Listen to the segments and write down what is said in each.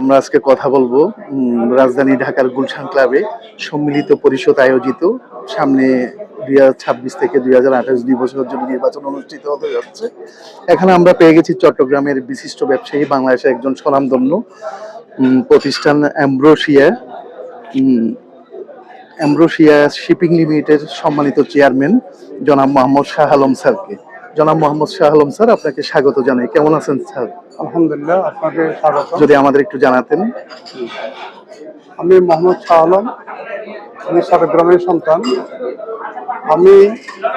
আমরা আজকে কথা বলব রাজধানী ঢাকার গুলশান ক্লাবে সম্মিলিত পরিষদ আয়োজিত। সামনে দুই ছাব্বিশ থেকে দুই হাজার আঠাশ দুই বছরের জন্য নির্বাচন অনুষ্ঠিত হতে যাচ্ছে। এখানে আমরা পেয়ে গেছি চট্টগ্রামের বিশিষ্ট ব্যবসায়ী, বাংলাদেশের একজন স্বনামধন্য প্রতিষ্ঠান অ্যাম্ব্রোসিয়া অ্যাম্ব্রোসিয়া শিপিং লিমিটেড সম্মানিত চেয়ারম্যান, জনাব মোহাম্মদ শাহ আলম স্যারকে। জনাব মোহাম্মদ শাহ আলম স্যার আপনাকে স্বাগত জানাই। কেমন আছেন স্যার? আলহামদুলিল্লাহ আপনাকে স্বাগত। যদি আমাদের একটু জানাতেন। আমি মোহাম্মদ শাহ আলম আমি চট্টগ্রামের সন্তান। আমি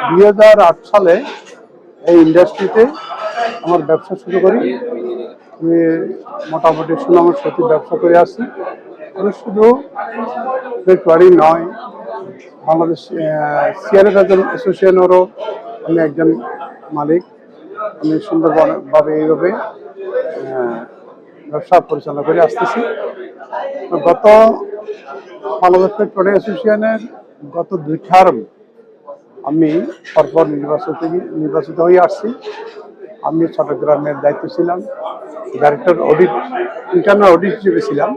দু হাজার আট সালে এই ইন্ডাস্ট্রিতে আমার ব্যবসা শুরু করি। আমি মোটামুটি সুনামের সাথে ব্যবসা করে আসি। আমি শুধু বেটবাড়ি নয় বাংলাদেশ সিয়ারের একজন অ্যাসোসিয়েশনেরও আমি একজন মালিক। আমি সুন্দরভাবে এইভাবে ব্যবসা পরিচালনা করে আসতেছি। গত বাংলাদেশ পেট্রোল অ্যাসোসিয়েশনের গত দুই টার্ম আমি পরপর নির্বাচিত নির্বাচিত হয়ে আসছি। আমি চট্টগ্রামের দায়িত্ব ছিলাম ডাইরেক্টর অডিট ইন্টারনাল অডিট হিসেবে ছিলাম।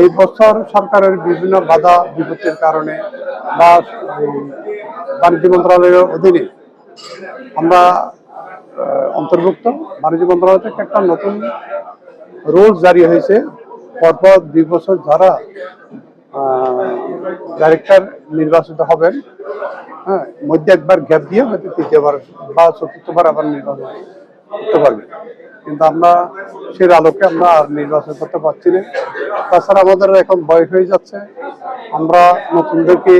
এই বছর সরকারের বিভিন্ন বাধা বিপত্তির কারণে বা এই বাণিজ্য মন্ত্রণালয়ের অধীনে আমরা অন্তর্ভুক্ত। বাণিজ্য মন্ত্রণালয় থেকে একটা নতুন রুলস জারি হয়েছে। পরপর দুই বছর যারা ডাইরেক্টর নির্বাচিত হবেন হ্যাঁ মধ্যে একবার গ্যাপ দিয়ে হয়তো তৃতীয়বার বা চতুর্থবার আবার নির্বাচন করতে পারবে। কিন্তু আমরা সেই আলোকে আমরা আর নির্বাচন করতে পারছি না। তাছাড়া আমাদের এখন বয়স হয়ে যাচ্ছে। আমরা নতুনদেরকে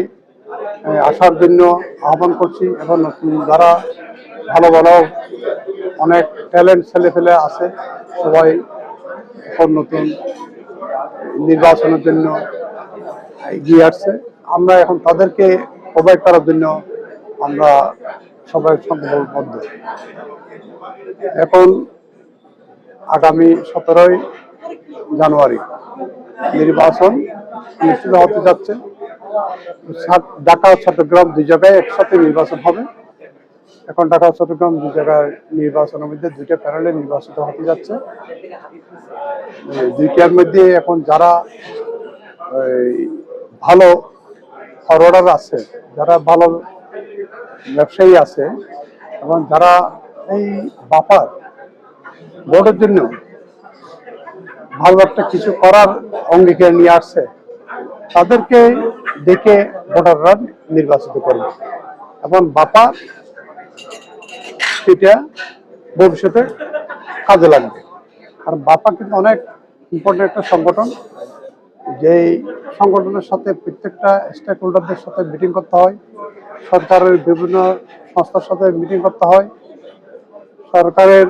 আসার জন্য আহ্বান করছি এবং নতুন যারা ভালো ভালো অনেক ট্যালেন্ট ছেলে ফেলে আছে। সবাই এখন নতুন নির্বাচনের জন্য এগিয়ে আসছে। আমরা এখন তাদেরকে প্রোভাইড করার জন্য আমরা সবাই সংকল্পবদ্ধ এখন আগামী সতেরোই জানুয়ারি নির্বাচন অনুষ্ঠিত হতে যাচ্ছে। ঢাকা চট্টগ্রাম দুই জায়গায় একসাথে নির্বাচন হবে। এখন ঢাকা চট্টগ্রাম দুই জায়গায় নির্বাচনের মধ্যে দুইটা প্যানেলে নির্বাচিত হতে যাচ্ছে। দুইটার মধ্যে এখন যারা ভালো ফরওয়ার্ডার আছে, যারা ভালো ব্যবসায়ী আছে, এবং যারা এই বাপার ভোটের জন্য ভালো একটা কিছু করার অঙ্গীকার নিয়ে আসছে, তাদেরকে দেখে ভোটাররা নির্বাচিত করবে। এবং বাপা সেটা ভবিষ্যতে কাজে লাগবে। আর বাপা কিন্তু অনেক ইম্পর্টেন্ট একটা সংগঠন। যেই সংগঠনের সাথে প্রত্যেকটা স্টেক হোল্ডারদের সাথে মিটিং করতে হয়, সরকারের বিভিন্ন সংস্থার সাথে মিটিং করতে হয়, সরকারের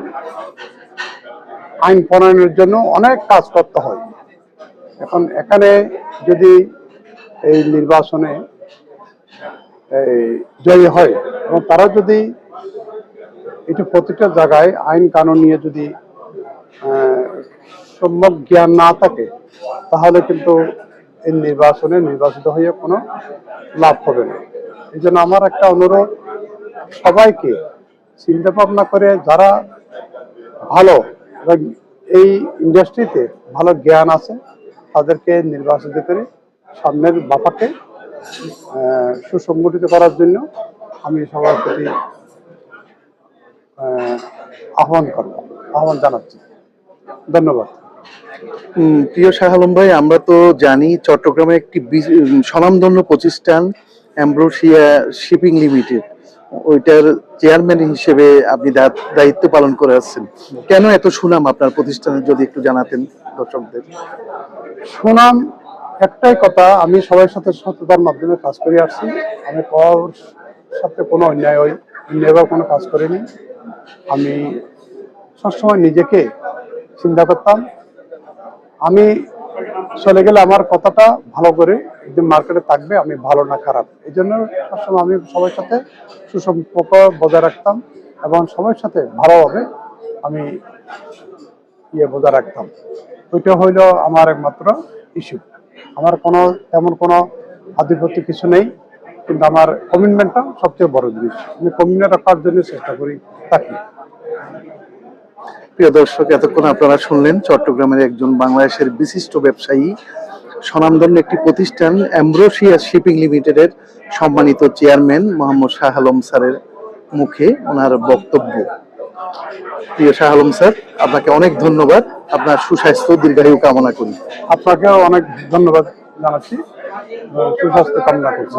আইন প্রণয়নের জন্য অনেক কাজ করতে হয়। এখন এখানে যদি এই নির্বাচনে জয়ী হয়, এবং তারা যদি এটি প্রত্যেকটা জায়গায় আইন কানুন নিয়ে যদি সম্যক জ্ঞান না থাকে, তাহলে কিন্তু এই নির্বাচনে নির্বাচিত হয়ে কোনো লাভ হবে না। এই জন্য আমার একটা অনুরোধ, সবাইকে চিন্তা ভাবনা করে যারা ভালো এই ইন্ডাস্ট্রিতে ভালো জ্ঞান আছে, তাদেরকে নির্বাচিত করে সামনের বাপাকে সুসংগঠিত করার জন্য আমি সবার প্রতি আহ্বান করব আহ্বান জানাচ্ছি। ধন্যবাদ। প্রিয় শাহ আলম ভাই আমরা তো জানি চট্টগ্রামে একটি স্বনামধন্য প্রতিষ্ঠান অ্যাম্ব্রোসিয়া শিপিং লিমিটেড। ওইটার চেয়ারম্যান হিসেবে আপনি দায়িত্ব পালন করে আসছেন। কেন এত সুনাম আপনার প্রতিষ্ঠানের যদি একটু জানাতেন দর্শকদের? সুনাম একটাই কথা আমি সবার সাথে সততার মাধ্যমে কাজ করে আসছি। আমি কারোর সাথে কোনো অন্যায় হই অন্যায় কোনো কাজ করিনি। আমি সবসময় নিজেকে চিন্তা করতাম। আমি চলে গেলে আমার কথাটা ভালো করে একদিন মার্কেটে থাকবে, আমি ভালো না খারাপ। এই জন্য সবসময় আমি সবার সাথে সুসম্পর্ক বজায় রাখতাম এবং সবার সাথে ভালোভাবে আমি ইয়ে বজায় রাখতাম। ওইটা হইল আমার একমাত্র ইস্যু আমার কোনো, তেমন কোনো আধিপত্য কিছু নেই, কিন্তু আমার কমিটমেন্টটা সবচেয়ে বড় জিনিস। আমি কমিটমেন্ট রাখার জন্য চেষ্টা করি। থাকি প্রিয় দর্শক, এতক্ষণ আপনারা শুনলেন চট্টগ্রামের একজন বাংলাদেশের বিশিষ্ট ব্যবসায়ী, স্বনামধন্য একটি প্রতিষ্ঠান অ্যাম্ব্রোসিয়া শিপিং লিমিটেডের সম্মানিত চেয়ারম্যান মোহাম্মদ শাহ আলম স্যারের মুখে ওনার বক্তব্য। প্রিয় শাহ আলম স্যার, আপনাকে অনেক ধন্যবাদ। আপনার সুস্বাস্থ্য, দীর্ঘায়ু কামনা করি। আপনাকেও অনেক ধন্যবাদ জানাচ্ছি। সুস্বাস্থ্য কামনা করছি।